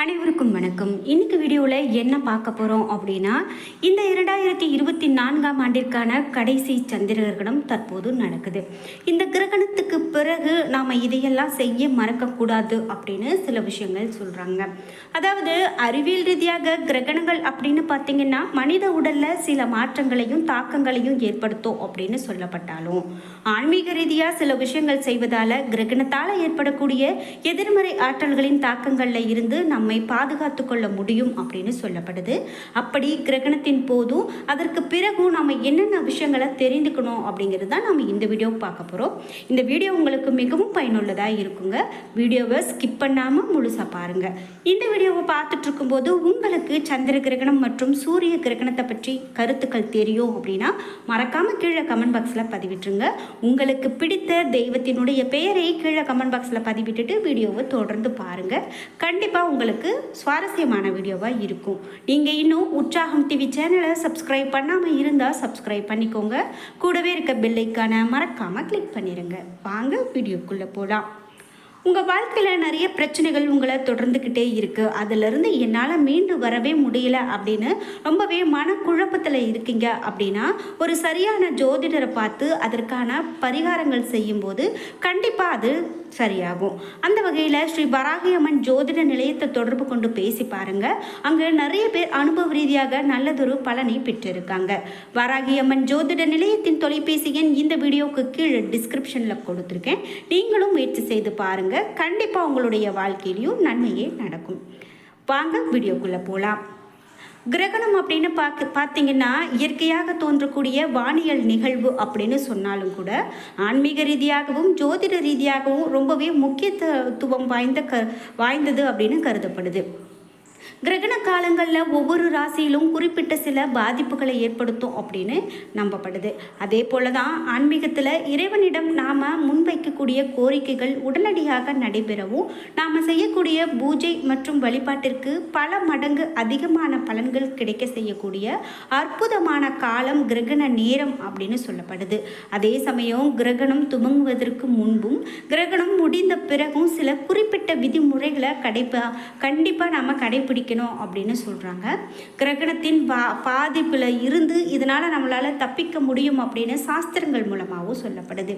அனைவருக்கும் வணக்கம். இன்னைக்கு வீடியோவில் என்ன பார்க்க போகிறோம் அப்படின்னா இந்த இரண்டாயிரத்தி இருபத்தி நான்காம் ஆண்டிற்கான கடைசி சந்திர கிரகணம் தற்போது நடக்குது. இந்த கிரகணத்துக்கு பிறகு நாம் இதையெல்லாம் செய்ய மறக்கக்கூடாது அப்படின்னு சில விஷயங்கள் சொல்கிறாங்க அதாவது அறிவியல் ரீதியாக கிரகணங்கள் அப்படின்னு பார்த்தீங்கன்னா மனித உடலில் சில மாற்றங்களையும் தாக்கங்களையும் ஏற்படுத்தும் அப்படின்னு சொல்லப்பட்டாலும் ஆன்மீக ரீதியாக சில விஷயங்கள் செய்வதால் கிரகணத்தால் ஏற்படக்கூடிய எதிர்மறை ஆற்றல்களின் தாக்கங்களில் இருந்து நம்ம பாதுகாத்து கொள்ள முடியும் அப்படின்னு சொல்லப்படுது. அப்படி கிரகணத்தின் போதும் அதற்கு பிறகும் நம்ம என்னென்ன விஷயங்களை தெரிந்துக்கணும் அப்படிங்கிறது தான் நம்ம இந்த வீடியோ பார்க்க போகிறோம் இந்த வீடியோ உங்களுக்கு மிகவும் பயனுள்ளதாக இருக்குங்க. வீடியோவை ஸ்கிப் பண்ணாமல் முழுசாக பாருங்கள் இந்த வீடியோவை பார்த்துட்டு இருக்கும்போது உங்களுக்கு சந்திர கிரகணம் மற்றும் சூரிய கிரகணத்தை பற்றி கருத்துக்கள் தெரியும் அப்படின்னா மறக்காமல் கீழே கமெண்ட் பாக்ஸில் பதிவிட்டுருங்க. உங்களுக்கு பிடித்த தெய்வத்தினுடைய பெயரை கீழே கமெண்ட் பாக்ஸில் பதிவிட்டுட்டு வீடியோவை தொடர்ந்து பாருங்கள் கண்டிப்பாக உங்களுக்கு சுவாரஸ்யமான வீடியோவாக இருக்கும். நீங்கள் இன்னும் உற்சாகம் டிவி சேனலை சப்ஸ்கிரைப் பண்ணாமல் இருந்தால் சப்ஸ்கிரைப் பண்ணிக்கோங்க. கூடவே இருக்க பெல்லைக்கான மறக்காமல் கிளிக் பண்ணிடுங்க வாங்க வீடியோக்குள்ளே போகலாம் உங்கள் வாழ்க்கையில் நிறைய பிரச்சனைகள் உங்களை தொடர்ந்துக்கிட்டே இருக்குது அதிலிருந்து என்னால் மீண்டு வரவே முடியல அப்படின்னு ரொம்பவே மனக்குழப்பத்தில் இருக்கீங்க அப்படின்னா ஒரு சரியான ஜோதிடரை பார்த்து அதற்கான பரிகாரங்கள் செய்யும்போது கண்டிப்பாக அது சரியாகும். அந்த வகையில் ஸ்ரீ வராகியம்மன் ஜோதிட நிலையத்தை தொடர்பு கொண்டு பேசி பாருங்கள் அங்கே நிறைய பேர் அனுபவ ரீதியாக நல்லதொரு பலனை பெற்றிருக்காங்க. வராகி அம்மன் ஜோதிட நிலையத்தின் தொலைபேசி எண் இந்த வீடியோவுக்கு கீழே டிஸ்கிரிப்ஷனில் கொடுத்துருக்கேன். நீங்களும் முயற்சி செய்து பாருங்கள் கண்டிப்பாக உங்களுடைய வாழ்க்கையிலையும் நன்மையே நடக்கும். வாங்க வீடியோக்குள்ளே போகலாம் கிரகணம் அப்படின்னு பார்க்க பார்த்தீங்கன்னா இயற்கையாக தோன்றக்கூடிய வானியல் நிகழ்வு அப்படின்னு சொன்னாலும் கூட ஆன்மீக ரீதியாகவும் ஜோதிட ரீதியாகவும் ரொம்பவே முக்கியத்துவம் வாய்ந்த க வாய்ந்தது அப்படின்னு கருதப்படுது. கிரகண காலங்களில் ஒவ்வொரு ராசியிலும் குறிப்பிட்ட சில பாதிப்புகளை ஏற்படுத்தும் அப்படின்னு நம்பப்படுது. அதே போல தான் ஆன்மீகத்தில் இறைவனிடம் நாம் முன்வைக்கக்கூடிய கோரிக்கைகள் உடனடியாக நடைபெறவும் நாம் செய்யக்கூடிய பூஜை மற்றும் வழிபாட்டிற்கு பல மடங்கு அதிகமான பலன்கள் கிடைக்க செய்யக்கூடிய அற்புதமான காலம் கிரகண நேரம் அப்படின்னு சொல்லப்படுது. அதே சமயம் கிரகணம் துவங்குவதற்கு முன்பும் கிரகணம் முடிந்த பிறகும் சில குறிப்பிட்ட விதிமுறைகளை கடைப்பா கண்டிப்பாக நாம் கடைபிடிக்கணும் அப்படின்னு சொல்கிறாங்க கிரகணத்தின் பா பாதிப்பில் இருந்து இதனால் நம்மளால் தப்பிக்க முடியும் அப்படின்னு சாஸ்திரங்கள் மூலமாகவும் சொல்லப்படுது.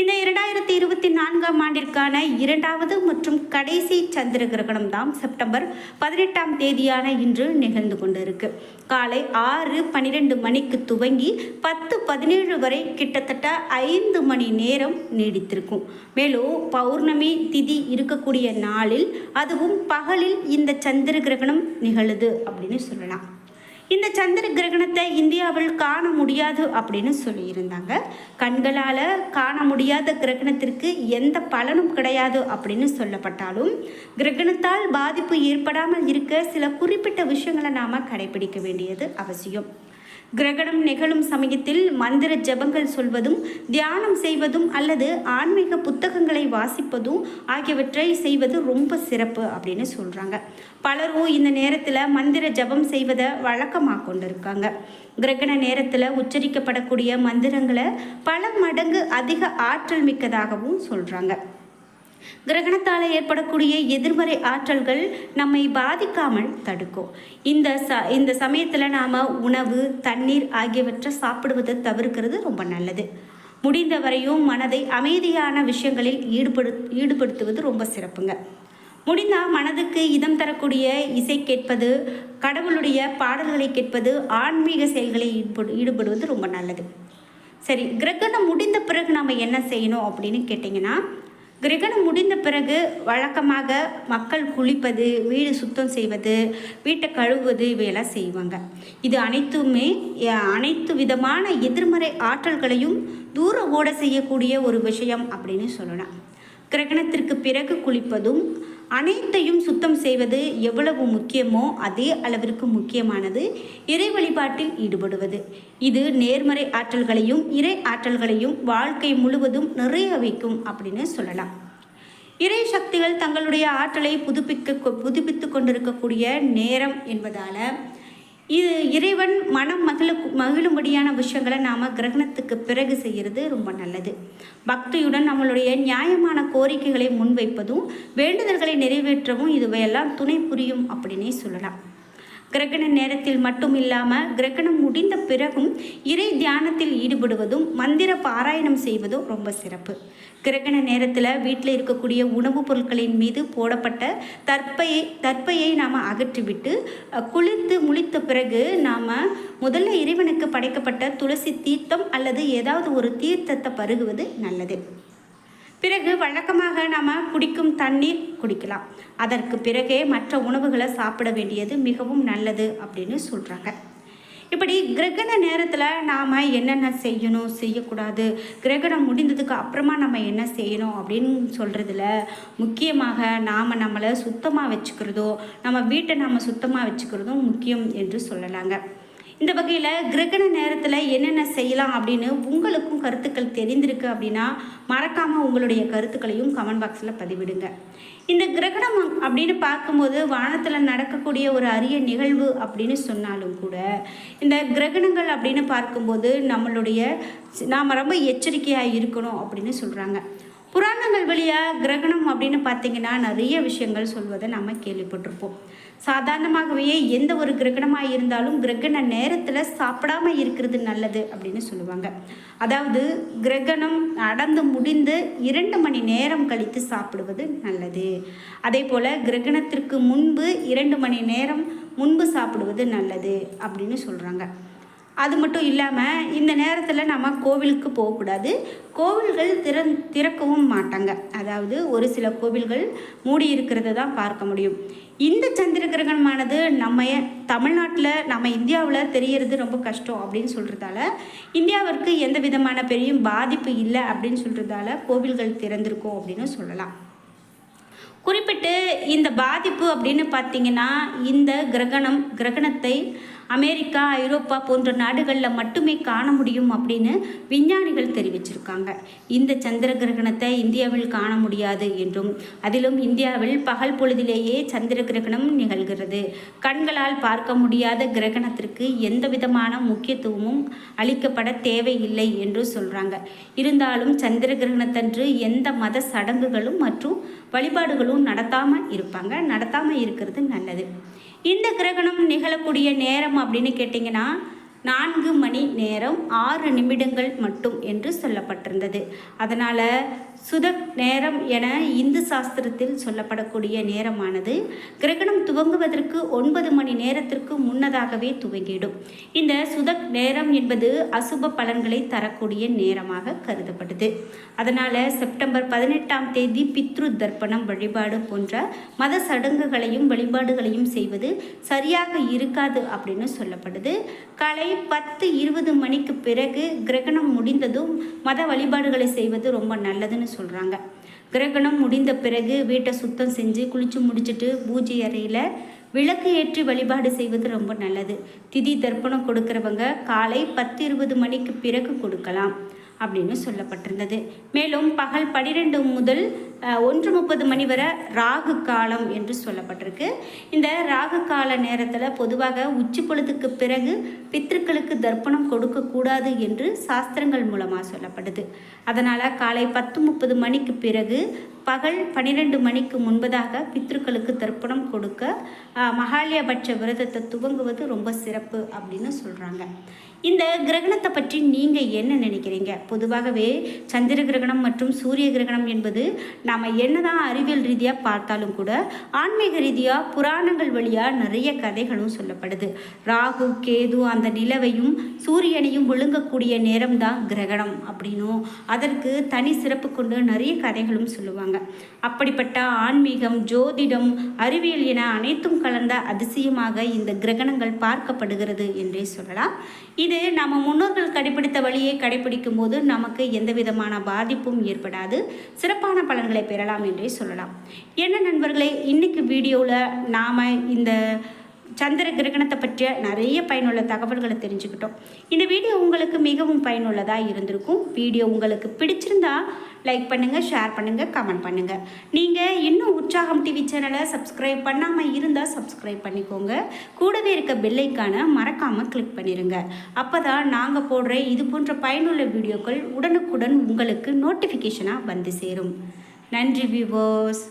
இந்த இரண்டாயிரத்தி இருபத்தி நான்காம் ஆண்டிற்கான இரண்டாவது மற்றும் கடைசி சந்திர கிரகணம் தான் செப்டம்பர் பதினெட்டாம் தேதியான இன்று நிகழ்ந்து கொண்டிருக்கு. காலை ஆறு பன்னிரெண்டு மணிக்கு துவங்கி பத்து பதினேழு வரை கிட்டத்தட்ட ஐந்து மணி நேரம் நீடித்திருக்கும். மேலும் பௌர்ணமி திதி இருக்கக்கூடிய நாளில் அதுவும் பகலில் இந்த சந்திர கிரகணம் நிகழுது அப்படின்னு சொல்லலாம். இந்த சந்திர கிரகணத்தை இந்தியாவில் காண முடியாது அப்படின்னு சொல்லியிருந்தாங்க. கண்களால் காண முடியாத கிரகணத்திற்கு எந்த பலனும் கிடையாது அப்படின்னு சொல்லப்பட்டாலும் கிரகணத்தால் பாதிப்பு ஏற்படாமல் இருக்க சில குறிப்பிட்ட விஷயங்களை நாம் கடைபிடிக்க வேண்டியது அவசியம். கிரகணம் நிகழும் சமயத்தில் மந்திர ஜபங்கள் சொல்வதும் தியானம் செய்வதும் அல்லது ஆன்மீக புத்தகங்களை வாசிப்பதும் ஆகியவற்றை செய்வது ரொம்ப சிறப்பு அப்படின்னு சொல்கிறாங்க பலரும் இந்த நேரத்தில் மந்திர ஜபம் செய்வதை வழக்கமாக கொண்டிருக்காங்க. கிரகண நேரத்தில் உச்சரிக்கப்படக்கூடிய மந்திரங்களை பல மடங்கு அதிக ஆற்றல் மிக்கதாகவும் சொல்கிறாங்க கிரகணத்தால் ஏற்படக்கூடிய எதிர்மறை ஆற்றல்கள் நம்மை பாதிக்காமல் தடுக்கும். இந்த ச இந்த சமயத்தில் நாம் உணவு தண்ணீர் ஆகியவற்றை சாப்பிடுவதை தவிர்க்கிறது ரொம்ப நல்லது. முடிந்த வரையும் மனதை அமைதியான விஷயங்களில் ஈடுபடு ஈடுபடுத்துவது ரொம்ப சிறப்புங்க. முடிந்தால் மனதுக்கு இதம் தரக்கூடிய இசை கேட்பது கடவுளுடைய பாடல்களை கேட்பது ஆன்மீக செயல்களில் ஈடுபடு ஈடுபடுவது ரொம்ப நல்லது. சரி கிரகணம் முடிந்த பிறகு நாம் என்ன செய்யணும் அப்படின்னு கேட்டிங்கன்னா கிரகணம் முடிந்த பிறகு வழக்கமாக மக்கள் குளிப்பது வீடு சுத்தம் செய்வது வீட்டை கழுவுவது இவையெல்லாம் செய்வாங்க. இது அனைத்துமே அனைத்து விதமான எதிர்மறை ஆற்றல்களையும் தூர ஓட செய்யக்கூடிய ஒரு விஷயம் அப்படின்னு சொல்லலாம். கிரகணத்திற்கு பிறகு குளிப்பதும் அனைத்தையும் சுத்தம் செய்வது எவ்வளவு முக்கியமோ அதே அளவிற்கு முக்கியமானது. இறை வழிபாட்டில் ஈடுபடுவது. இது நேர்மறை ஆற்றல்களையும் இறை ஆற்றல்களையும் வாழ்க்கை முழுவதும் நிறைய வைக்கும் அப்படின்னு சொல்லலாம். இறை சக்திகள் தங்களுடைய ஆற்றலை புதுப்பிக்க புதுப்பித்து கொண்டிருக்கக்கூடிய நேரம் என்பதால் இது இறைவன் மனம் மகிழ மகிழும்படியான விஷயங்களை நாம் கிரகணத்துக்கு பிறகு செய்கிறது ரொம்ப நல்லது. பக்தியுடன் நம்மளுடைய நியாயமான கோரிக்கைகளை முன்வைப்பதும் வேண்டுதல்களை நிறைவேற்றவும் இதுவையெல்லாம் துணை புரியும் அப்படின்னே சொல்லலாம். கிரகண நேரத்தில் மட்டும் இல்லாமல் கிரகணம் முடிந்த பிறகும் இறை தியானத்தில் ஈடுபடுவதும் மந்திர பாராயணம் செய்வதும் ரொம்ப சிறப்பு. கிரகண நேரத்தில் வீட்டில் இருக்கக்கூடிய உணவுப் பொருட்களின் மீது போடப்பட்ட தற்பையை தற்பையை நாம் அகற்றிவிட்டு குளித்து முழித்த பிறகு நாம் முதல்ல இறைவனுக்கு படைக்கப்பட்ட துளசி தீர்த்தம் அல்லது ஏதாவது ஒரு தீர்த்தத்தை பருகுவது நல்லது. பிறகு வழக்கமாக நாம் குடிக்கும் தண்ணீர் குடிக்கலாம். அதற்கு பிறகே மற்ற உணவுகளை சாப்பிட வேண்டியது மிகவும் நல்லது அப்படின்னு சொல்கிறாங்க இப்படி கிரகண நேரத்தில் நாம் என்னென்ன செய்யணும் செய்யக்கூடாது கிரகணம் முடிந்ததுக்கு அப்புறமா நம்ம என்ன செய்யணும் அப்படின்னு சொல்கிறதுல முக்கியமாக நாம் நம்மளை சுத்தமாக வச்சுக்கிறதோ நம்ம வீட்டை நாம் சுத்தமாக வச்சுக்கிறதும் முக்கியம் என்று சொல்லலாங்க. இந்த வகையில் கிரகண நேரத்தில் என்னென்ன செய்யலாம் அப்படின்னு உங்களுக்கும் கருத்துக்கள் தெரிந்திருக்கு அப்படின்னா மறக்காமல் உங்களுடைய கருத்துக்களையும் கமெண்ட் பாக்ஸில் பதிவிடுங்க. இந்த கிரகணம் அப்படின்னு பார்க்கும்போது வானத்தில் நடக்கக்கூடிய ஒரு அரிய நிகழ்வு அப்படின்னு சொன்னாலும் கூட இந்த கிரகணங்கள் அப்படின்னு பார்க்கும்போது நம்மளுடைய நாம் ரொம்ப எச்சரிக்கையாக இருக்கணும் அப்படின்னு சொல்கிறாங்க புராணங்கள் வழியாக கிரகணம் அப்படின்னு பார்த்தீங்கன்னா நிறைய விஷயங்கள் சொல்வதை நம்ம கேள்விப்பட்டிருப்போம். சாதாரணமாகவே எந்த ஒரு கிரகணமாக இருந்தாலும் கிரகண நேரத்தில் சாப்பிடாம இருக்கிறது நல்லது அப்படின்னு சொல்லுவாங்க. அதாவது கிரகணம் நடந்து முடிந்து இரண்டு மணி நேரம் கழித்து சாப்பிடுவது நல்லது. அதே போல் கிரகணத்திற்கு முன்பு இரண்டு மணி நேரம் முன்பு சாப்பிடுவது நல்லது அப்படின்னு சொல்கிறாங்க அது மட்டும் இல்லாமல் இந்த நேரத்தில் நம்ம கோவிலுக்கு போகக்கூடாது கோவில்கள் திற திறக்கவும் மாட்டாங்க. அதாவது ஒரு சில கோவில்கள் மூடி இருக்கிறத தான் பார்க்க முடியும். இந்த சந்திர கிரகணமானது நம்ம தமிழ்நாட்டில் நம்ம இந்தியாவில் தெரியறது ரொம்ப கஷ்டம் அப்படின்னு சொல்கிறதால இந்தியாவிற்கு எந்த விதமான பெரிய பாதிப்பு இல்லை அப்படின்னு சொல்கிறதால கோவில்கள் திறந்திருக்கும் அப்படின்னு சொல்லலாம். குறிப்பிட்டு இந்த பாதிப்பு அப்படின்னு பார்த்தீங்கன்னா இந்த கிரகணம் கிரகணத்தை அமெரிக்கா ஐரோப்பா போன்ற நாடுகளில் மட்டுமே காண முடியும் அப்படின்னு விஞ்ஞானிகள் தெரிவிச்சிருக்காங்க. இந்த சந்திர கிரகணத்தை இந்தியாவில் காண முடியாது என்றும் அதிலும் இந்தியாவில் பகல் பொழுதிலேயே சந்திர கிரகணம் நிகழ்கிறது. கண்களால் பார்க்க முடியாத கிரகணத்திற்கு எந்த விதமான முக்கியத்துவமும் அளிக்கப்பட தேவையில்லை என்று சொல்கிறாங்க இருந்தாலும் சந்திர கிரகணத்தன்று எந்த மத சடங்குகளும் மற்றும் வழிபாடுகளும் நடத்தாமல் இருப்பாங்க. நடத்தாமல் இருக்கிறது நல்லது. இந்த கிரகணம் நிகழக்கூடிய நேரம் அப்படின்னு கேட்டிங்கன்னா நான்கு மணி நேரம் ஆறு நிமிடங்கள் மட்டும் என்று சொல்லப்பட்டிருந்தது. அதனால் சுத நேரம் என இந்து சாஸ்திரத்தில் சொல்லப்படக்கூடிய நேரமானது கிரகணம் துவங்குவதற்கு ஒன்பது மணி நேரத்திற்கு முன்னதாகவே துவங்கிடும். இந்த சுதக் நேரம் என்பது அசுப பலன்களை தரக்கூடிய நேரமாக கருதப்படுது. அதனால் செப்டம்பர் பதினெட்டாம் தேதி பித்ரு தர்ப்பணம் வழிபாடு போன்ற மத சடங்குகளையும் வழிபாடுகளையும் செய்வது சரியாக இருக்காது அப்படின்னு சொல்லப்படுது. கலை பத்து இருபது மணிக்கு பிறகு கிரகணம் முடிந்ததும் மத வழிபாடுகளை செய்வது ரொம்ப நல்லதுன்னு சொல்கிறாங்க கிரகணம் முடிந்த பிறகு வீட்டை சுத்தம் செஞ்சு குளிச்சு முடிச்சுட்டு பூஜை அறையில் விளக்கு ஏற்றி வழிபாடு செய்வது ரொம்ப நல்லது. திதி தர்ப்பணம் கொடுக்குறவங்க காலை பத்து இருபது மணிக்கு பிறகு கொடுக்கலாம். அப்படின்னு சொல்லப்பட்டிருந்தது. மேலும் பகல் பனிரெண்டு முதல் ஒன்று முப்பது மணி வரை ராகு காலம் என்று சொல்லப்பட்டிருக்கு. இந்த ராகு கால நேரத்தில் பொதுவாக உச்சி பொழுதுக்கு பிறகு பித்ருக்களுக்கு தர்ப்பணம் கொடுக்கக்கூடாது என்று சாஸ்திரங்கள் மூலமாக சொல்லப்படுது. அதனால் காலை பத்து முப்பது மணிக்கு பிறகு பகல் பன்னிரெண்டு மணிக்கு முன்பதாக பித்ருக்களுக்கு தர்ப்பணம் கொடுக்க மகாலயபட்ச விரதத்தை துவங்குவது ரொம்ப சிறப்பு அப்படின்னு சொல்கிறாங்க இந்த கிரகணத்தை பற்றி நீங்கள் என்ன நினைக்கிறீங்க? பொதுவாகவே சந்திர கிரகணம் மற்றும் சூரிய கிரகணம் என்பது நாம் என்னதான் அறிவியல் ரீதியாக பார்த்தாலும் கூட ஆன்மீக ரீதியாக புராணங்கள் வழியாக நிறைய கதைகளும் சொல்லப்படுது. ராகு கேது அந்த நிலவையும் சூரியனையும் விழுங்கக்கூடிய நேரம்தான் கிரகணம் அப்படின்னும். அதற்கு தனி சிறப்பு கொண்டு நிறைய கதைகளும் சொல்லுவாங்க. அப்படிப்பட்ட ஆன்மீகம் ஜோதிடம் அறிவியல் என அனைத்தும் கலந்த அதிசயமாக இந்த கிரகணங்கள் பார்க்கப்படுகிறது என்றே சொல்லலாம். இது நம்ம முன்னோர்கள் கடைபிடித்த வழியை கடைபிடிக்கும் போது நமக்கு எந்த விதமான பாதிப்பும் ஏற்படாது. சிறப்பான பலன்களை பெறலாம் என்றே சொல்லலாம். என்ன நண்பர்களே இன்னைக்கு வீடியோவில் நாம் இந்த சந்திர கிரகணத்தை பற்றிய நிறைய பயனுள்ள தகவல்களை தெரிஞ்சுக்கிட்டோம். இந்த வீடியோ உங்களுக்கு மிகவும் பயனுள்ளதாக இருந்திருக்கும். வீடியோ உங்களுக்கு பிடிச்சிருந்தா லைக் பண்ணுங்கள் ஷேர் பண்ணுங்கள் கமெண்ட் பண்ணுங்கள் நீங்கள் இன்னும் உற்சாகம் டிவி சேனலை சப்ஸ்கிரைப் பண்ணாமல் இருந்தால் சப்ஸ்கிரைப் பண்ணிக்கோங்க. கூடவே இருக்க பெல்லைக்கான மறக்காமல் கிளிக் பண்ணிடுங்க அப்போ தான் நாங்கள் போடுற இது போன்ற பயனுள்ள வீடியோக்கள் உடனுக்குடன் உங்களுக்கு நோட்டிஃபிகேஷனாக வந்து சேரும். நன்றி வியூவர்ஸ்